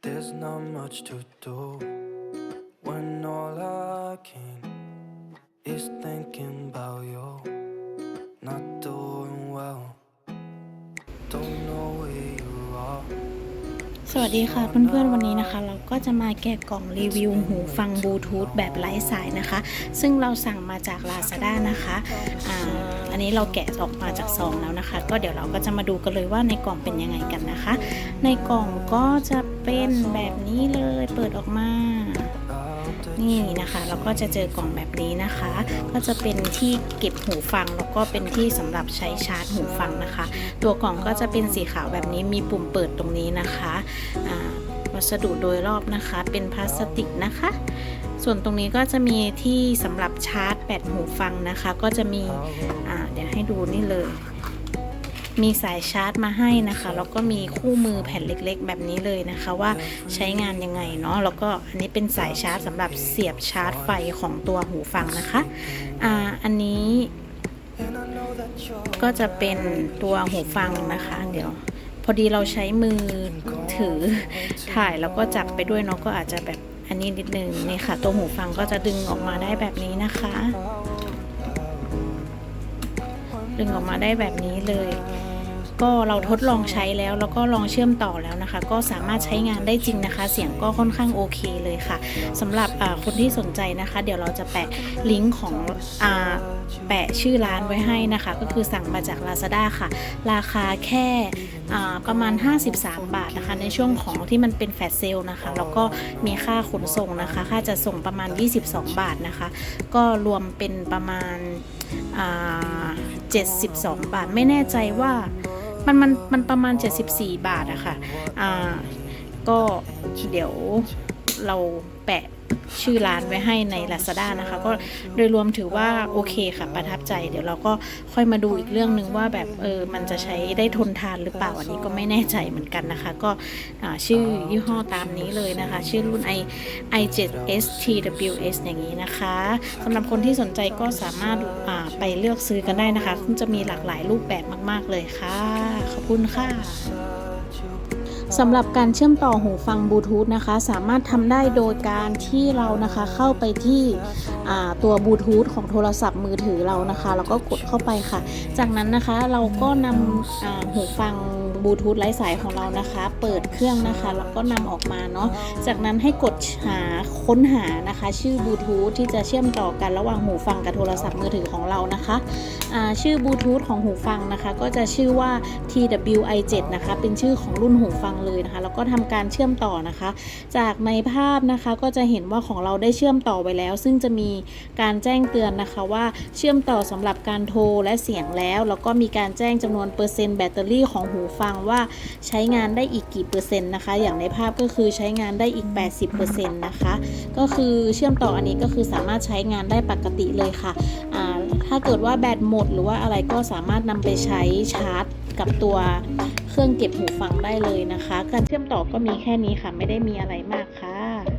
There's not much to do when all I can is thinking about you. สวัสดีค่ะเพื่อนๆวันนี้นะคะ เราก็จะมาแกะกล่องรีวิวหูฟังบลูทูธแบบไร้สายนะคะ ซึ่งเราสั่งมาจาก Lazada นะคะอ่าอันนี้เราแกะออกมาจากซองแล้วนะคะ ก็เดี๋ยวเราก็จะมาดูกันเลยว่าในกล่องเป็นยังไงกันนะคะ ในกล่องก็จะเป็นแบบนี้เลยเปิดออกมา นี่นะคะเราก็จะเจอกล่องแบบนี้นะคะ ก็จะเป็นที่เก็บหูฟังแล้วก็เป็นที่สำหรับใช้ชาร์จหูฟังนะคะ ตัวกล่องก็จะเป็นสีขาวแบบนี้มีปุ่มเปิดตรงนี้นะคะวัสดุโดยรอบนะคะ เป็นพลาสติกนะคะ ส่วนตรงนี้ก็จะมีที่สำหรับชาร์จแบตหูฟังนะคะ ก็จะมีเดี๋ยวให้ดูนี่เลย มีสายชาร์จมาให้นะคะแล้วก็มีคู่มือแผ่นเล็กๆ แบบนี้เลยนะคะ ว่าใช้งานยังไงเนาะแล้วก็อันนี้เป็นสายชาร์จสำหรับเสียบชาร์จไฟของตัวหูฟังนะคะอ่าอันนี้ก็จะเป็นตัวหูฟังนะคะ เดี๋ยว พอดีเราใช้มือถือถ่ายแล้วก็จับไปด้วยเนาะก็อาจจะแบบอันนี้นิดนึงนี่ค่ะ ตัวหูฟังก็จะดึงออกมาได้แบบนี้นะคะ ดึงออกมาได้แบบนี้เลย ก็เราทดลองใช้แล้ว แล้วก็ลองเชื่อมต่อแล้วนะคะ ก็สามารถใช้งานได้จริงนะคะ เสียงก็ค่อนข้างโอเคเลยค่ะสำหรับคนที่สนใจนะคะ เดี๋ยวเราจะแปะลิงก์ของอแปะชื่อร้านไว้ให้นะคะ ก็คือสั่งมาจาก Lazada ค่ะ ราคาแค่ประมาณ 53 บาทนะคะ ในช่วงของที่มันเป็นแฟลชเซลนะคะ แล้วก็มีค่าขนส่งนะคะ ค่าจะส่งประมาณ 22 บาทนะคะ ก็รวมเป็นประมาณ 72 บาทไม่แน่ใจว่า มันมันมันประมาณ 74 บาทอะค่ะอ่าก็เดี๋ยวเราแปะชื่อร้านไว้ให้ใน Lazada นะคะ ก็โดยรวมถือว่าโอเคค่ะ ประทับใจ เดี๋ยวเราก็ค่อยมาดูอีกเรื่องหนึ่งว่าแบบเออมันจะใช้ได้ทนทานหรือเปล่า อันนี้ก็ไม่แน่ใจเหมือนกันนะคะ ก็ชื่อยี่ห้อตามนี้เลยนะคะ ชื่อรุ่น i i7s TWS อย่างนี้นะคะสำหรับคนที่สนใจก็สามารถอ่าไปเลือกซื้อกันได้นะคะซึ่งจะมีหลากหลายรูปแบบมาก ๆ เลยค่ะ ขอบคุณค่ะสำหรับการเชื่อมต่อหูฟังบลูทูธนะคะ สามารถทำได้โดยการที่เรานะคะเข้าไปที่ตัวบลูทูธของโทรศัพท์มือถือเรานะคะ แล้วก็กดเข้าไปค่ะ จากนั้นนะคะเราก็นำหูฟัง บลูทูธไร้สายของเรานะคะ เปิดเครื่องนะคะ แล้วก็นำออกมาเนาะจากนั้นให้กดหาค้นหานะคะ ชื่อบลูทูธที่จะเชื่อมต่อกันระหว่างหูฟังกับโทรศัพท์มือถือของเรานะคะชื่อบลูทูธของหูฟังนะคะ ก็จะชื่อว่า TWI7 นะคะ เป็นชื่อของรุ่นหูฟังเลยนะคะ แล้วก็ทำการเชื่อมต่อนะคะ จากในภาพนะคะก็จะเห็นว่าของเราได้เชื่อมต่อไปแล้ว ซึ่งจะมีการแจ้งเตือนนะคะว่าเชื่อมต่อสำหรับการโทรและเสียงแล้ว แล้วก็มีการแจ้งจำนวนเปอร์เซ็นต์แบตเตอรี่ของหูฟังว่าใช้งานได้อีกกี่เปอร์เซ็นต์นะคะ อย่างในภาพก็คือใช้งานได้อีก 80%นะคะ ก็คือเชื่อมต่ออันนี้ก็คือสามารถใช้งานได้ปกติเลยค่ะ ถ้าเกิดว่าแบตหมดหรือว่าอะไรก็สามารถนำไปใช้ชาร์จกับตัวเครื่องเก็บหูฟังได้เลยนะคะ การเชื่อมต่อก็มีแค่นี้ค่ะ ไม่ได้มีอะไรมากค่ะ